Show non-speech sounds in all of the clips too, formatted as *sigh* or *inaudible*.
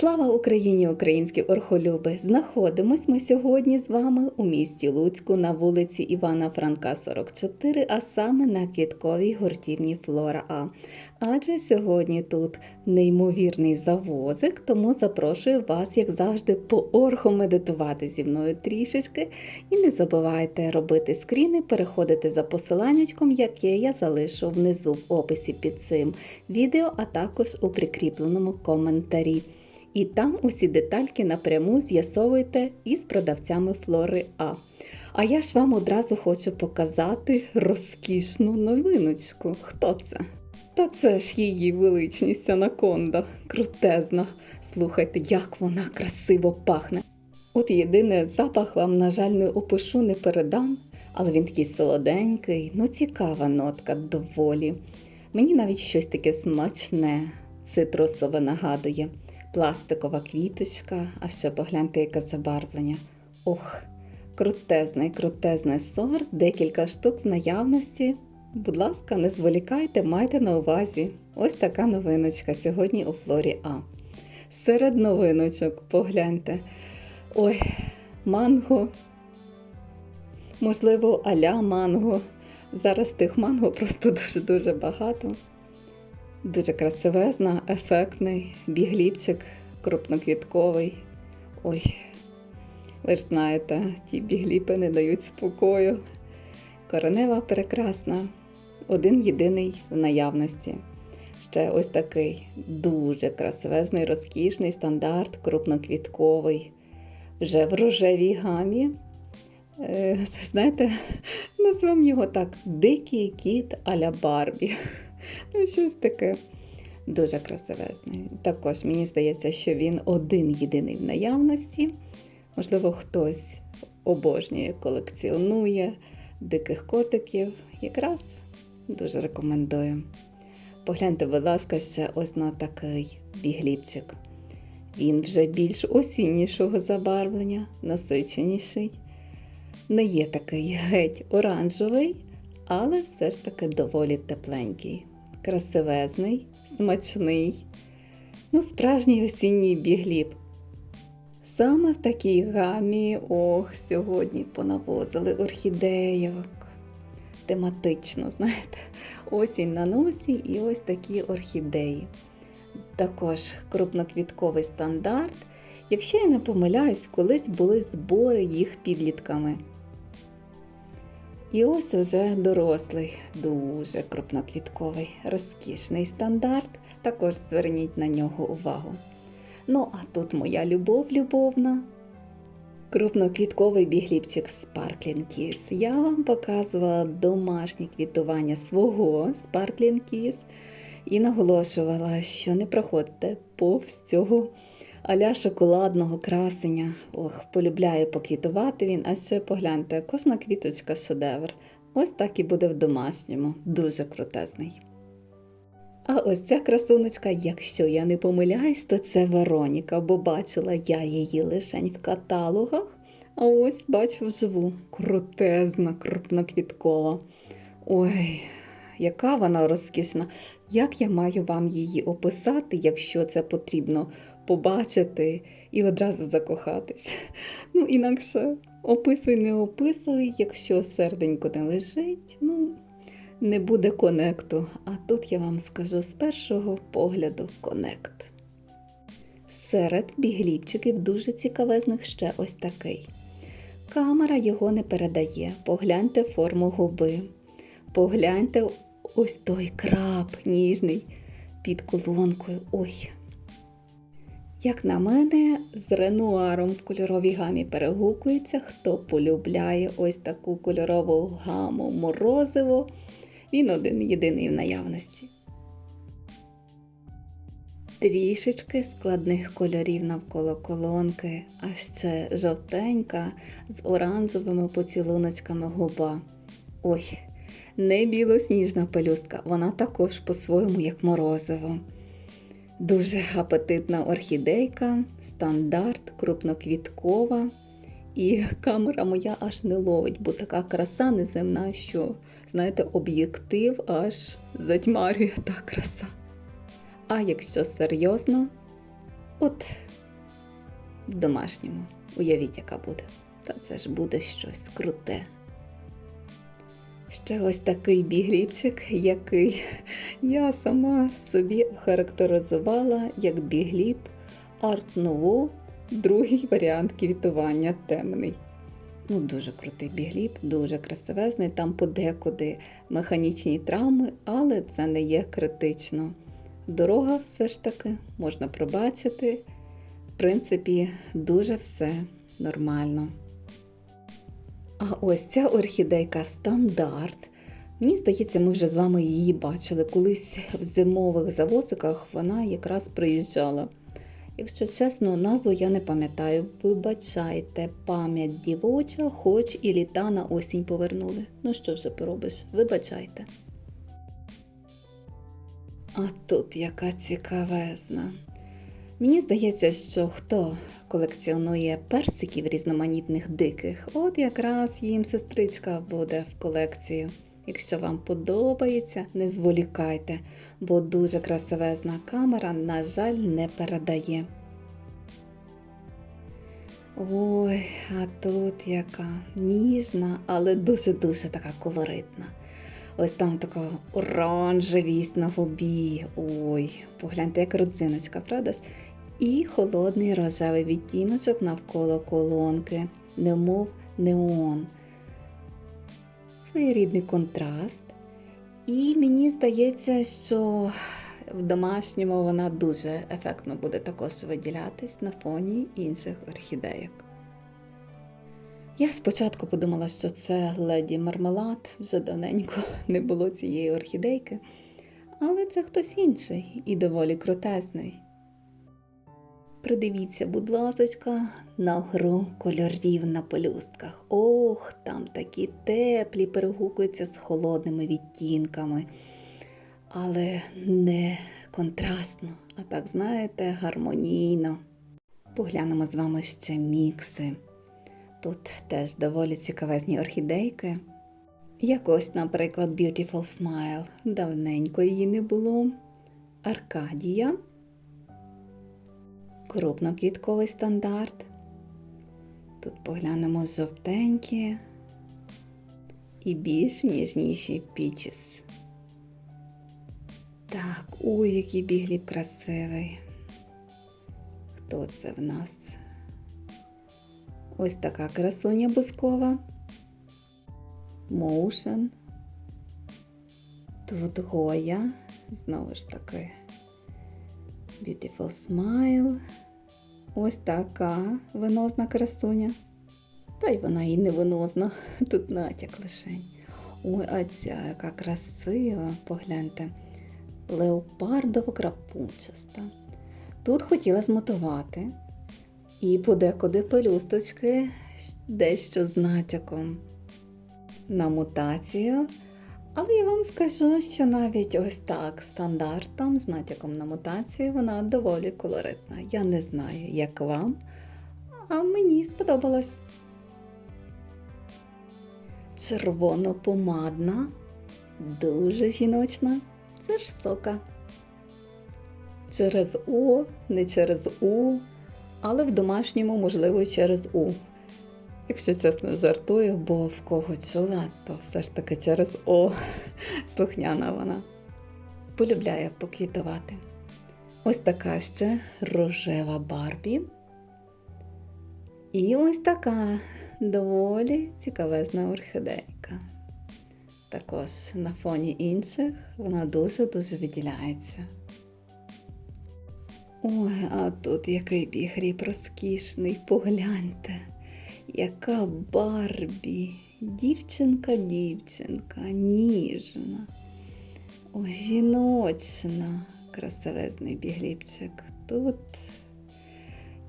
Слава Україні, українські орхолюби! Знаходимось ми сьогодні з вами у місті Луцьку на вулиці Івана Франка, 44, а саме на квітковій гуртівні Флора А. Адже сьогодні тут неймовірний завозик, тому запрошую вас, як завжди, поорхомедитувати зі мною трішечки. І не забувайте робити скріни, переходити за посиланнячком, яке я залишу внизу в описі під цим відео, а також у прикріпленому коментарі. І там усі детальки напряму з'ясовуйте із продавцями Флори А. А я ж вам одразу хочу показати розкішну новиночку. Хто це? Та це ж її величність Анаконда, крутезна. Слухайте, як вона красиво пахне. От єдине запах вам, на жаль, не опишу, не передам, але він такий солоденький, ну цікава нотка доволі. Мені навіть щось таке смачне, цитрусове нагадує пластикова квіточка, а ще погляньте, яке забарвлення. Ох, крутезний, крутезний сорт, декілька штук в наявності. Будь ласка, не зволікайте, майте на увазі. Ось така новиночка сьогодні у Флорі А. Серед новиночок погляньте. Ой, манго. Можливо, аля манго. Зараз тих манго просто дуже-дуже багато. Дуже красивезна, ефектний бігліпчик, крупноквітковий. Ой, ви ж знаєте, ті бігліпи не дають спокою. Коренева прекрасна, один єдиний в наявності. Ще ось такий дуже красивезний, розкішний стандарт, крупноквітковий. Вже в рожевій гамі. Е, знаєте, *laughs* назвемо його так: Дикий кіт аля Барбі. Ну, щось таке дуже красивезне. Також мені здається, що він один єдиний в наявності. Можливо, хтось обожнює, колекціонує диких котиків. Якраз дуже рекомендую. Погляньте, будь ласка, ще ось на такий бігліпчик. Він вже більш осіннішого забарвлення, насиченіший. Не є такий геть оранжевий, але все ж таки доволі тепленький красивезний, смачний, ну, справжній осінній бігліб. Саме в такій гамі, ох, сьогодні понавозили орхідейок. Тематично, знаєте, осінь на носі і ось такі орхідеї. Також крупноквітковий стандарт. Якщо я не помиляюсь, колись були збори їх підлітками. І ось уже дорослий, дуже крупноквітковий, розкішний стандарт. Також зверніть на нього увагу. Ну, а тут моя любов любовна. Крупноквітковий бігліпчик Sparkling Kiss. Я вам показувала домашнє квітування свого Sparkling Kiss і наголошувала, що не проходьте повз цього аля шоколадного красення. Ох, полюбляє поквітувати він, а ще погляньте, кожна квіточка шедевр. Ось так і буде в домашньому, дуже крутезний. А ось ця красуночка, якщо я не помиляюсь, то це Вероніка, бо бачила я її лишень в каталогах. А ось бачу вживу. Крутезна, крупноквіткова. Ой, яка вона розкішна. Як я маю вам її описати, якщо це потрібно побачити і одразу закохатись? *laughs* Ну, інакше описуй, не описуй, якщо серденько не лежить, ну, не буде конекту. А тут я вам скажу з першого погляду конект. Серед бігліпчиків дуже цікавезних ще ось такий. Камера його не передає. Погляньте форму губи. Погляньте ось той краб ніжний під колонкою. Ой. Як на мене, з ренуаром в кольоровій гамі перегукується, хто полюбляє ось таку кольорову гаму морозиво, він один єдиний в наявності. Трішечки складних кольорів навколо колонки, а ще жовтенька з оранжевими поцілуночками губа. Ой, не білосніжна пелюстка, вона також по-своєму як морозиво. Дуже апетитна орхідейка, стандарт, крупноквіткова. І камера моя аж не ловить, бо така краса неземна, що, знаєте, об'єктив аж затьмарює та краса. А якщо серйозно, от в домашньому. Уявіть, яка буде. Та це ж буде щось круте. Ще ось такий бігліпчик, який я сама собі характеризувала як бігліп Арт Ново, другий варіант квітування темний. Ну, дуже крутий бігліп, дуже красивезний. Там подекуди механічні травми, але це не є критично. Дорога все ж таки можна пробачити. В принципі, дуже все нормально. А ось ця орхідейка стандарт. Мені здається, ми вже з вами її бачили. Колись в зимових завозиках вона якраз приїжджала. Якщо чесно, назву я не пам'ятаю. Вибачайте, пам'ять дівоча, хоч і літа на осінь повернули. Ну що вже поробиш? Вибачайте. А тут яка цікавезна. Мені здається, що хто колекціонує персиків різноманітних диких, от якраз їм сестричка буде в колекцію. Якщо вам подобається, не зволікайте, бо дуже красивезна камера, на жаль, не передає. Ой, а тут яка ніжна, але дуже-дуже така колоритна. Ось там така оранжевість на губі. Ой, погляньте, як родзиночка, правда ж? І холодний рожевий відтіночок навколо колонки, немов неон. Своєрідний контраст. І мені здається, що в домашньому вона дуже ефектно буде також виділятись на фоні інших орхідейок. Я спочатку подумала, що це леді мармелад, вже давненько не було цієї орхідейки, але це хтось інший і доволі крутезний. Придивіться, будь ласочка, на гру кольорів на пелюстках. Ох, там такі теплі перегукуються з холодними відтінками. Але не контрастно, а так, знаєте, гармонійно. Поглянемо з вами ще мікси. Тут теж доволі цікавезні орхідейки. Як ось, наприклад, Beautiful Smile. Давненько її не було. Аркадія. Крупноквітковий стандарт. Тут поглянемо жовтенькі і більш ніжніші пічіс. Так, ой, який бігліп красивий. Хто це в нас? Ось така красуня бускова. Моушен. Тут Гоя. Знову ж таки. Beautiful Smile. Ось така винозна красуня. Та й вона і не винозна. *laughs* Тут натяк лишень. Ой, а ця яка красива, погляньте. Леопардово крапунчаста. Тут хотіла змотувати. І подекуди пелюсточки дещо з натяком на мутацію. Але я вам скажу, що навіть ось так стандартом з натяком на мутацію вона доволі колоритна. Я не знаю, як вам, а мені сподобалось. Червоно-помадна, дуже жіночна. Це ж сока. Через О, не через У, але в домашньому, можливо, через У. Якщо чесно, жартую, бо в кого чула, то все ж таки через О *laughs* слухняна вона. Полюбляє поквітувати. Ось така ще рожева Барбі. І ось така доволі цікавезна орхідейка. Також на фоні інших вона дуже-дуже виділяється. Ой, а тут який бігріб розкішний, погляньте. Яка Барбі, дівчинка, дівчинка, ніжна, о, жіночна, красивезний бігліпчик. Тут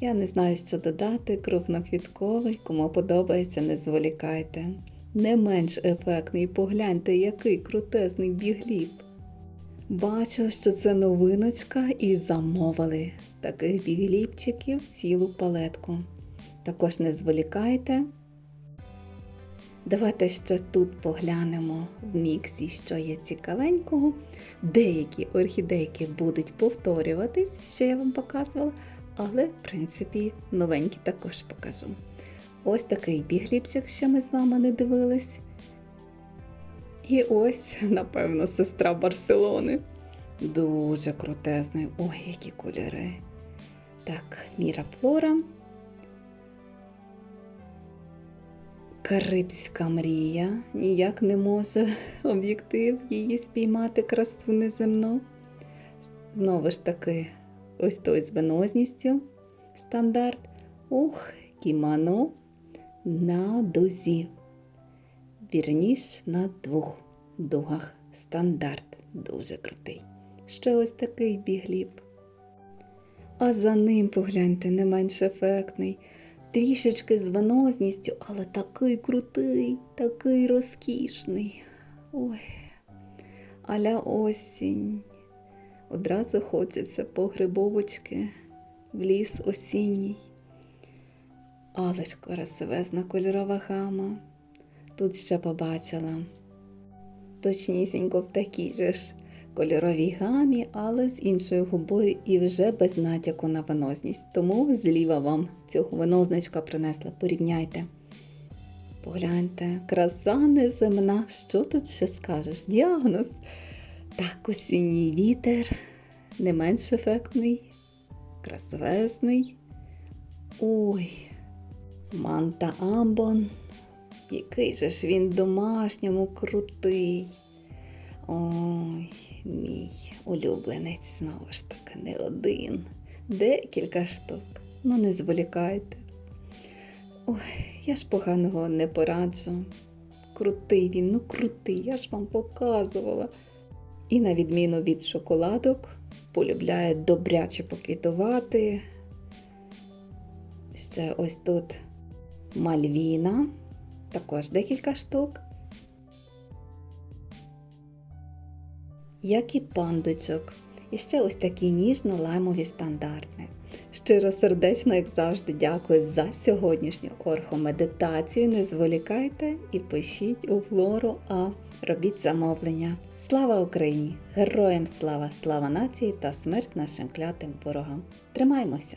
я не знаю, що додати, крупноквітковий, кому подобається, не зволікайте. Не менш ефектний, погляньте, який крутезний бігліп. Бачу, що це новиночка і замовили таких бігліпчиків цілу палетку. Також не зволікайте. Давайте ще тут поглянемо в міксі, що є цікавенького. Деякі орхідейки будуть повторюватись, що я вам показувала, Але, в принципі, новенькі також покажу. Ось такий бігліпчик, що ми з вами не дивились. І ось, напевно, сестра Барселони. Дуже крутезний. Ой, які кольори. Так, Міра Флора. Карибська мрія. Ніяк не може об'єктив її спіймати красу неземну. Знову ж таки, ось той з венозністю стандарт. Ух, кімано на дузі. Вірніш на двох дугах стандарт. Дуже крутий. Ще ось такий бігліп. А за ним, погляньте, не менш ефектний. Трішечки з венозністю, але такий крутий, такий розкішний. Ой, аля осінь. Одразу хочеться по грибовочки в ліс осінній. Але красивезна кольорова гама. Тут ще побачила. Точнісінько в такій же ж кольоровій гамі, але з іншою губою і вже без натяку на венозність. Тому зліва вам цього венозничка принесла. Порівняйте. Погляньте, краса неземна. Що тут ще скажеш? Діагноз. Так, осінній вітер, не менш ефектний, красивезний. Ой, манта Амбон. Який же ж він домашньому крутий. Ой, мій улюбленець знову ж таки не один. Декілька штук. Ну не зволікайте. Ой, я ж поганого не пораджу. Крутий він, ну крутий, я ж вам показувала. І на відміну від шоколадок, полюбляє добряче поквітувати. Ще ось тут мальвіна, також декілька штук. Як і пандочок. І ще ось такі ніжно-лаймові стандарти. Щиро сердечно, як завжди, дякую за сьогоднішню орхомедитацію. Не зволікайте і пишіть у флору, а робіть замовлення. Слава Україні! Героям слава, слава нації та смерть нашим клятим ворогам! Тримаймося!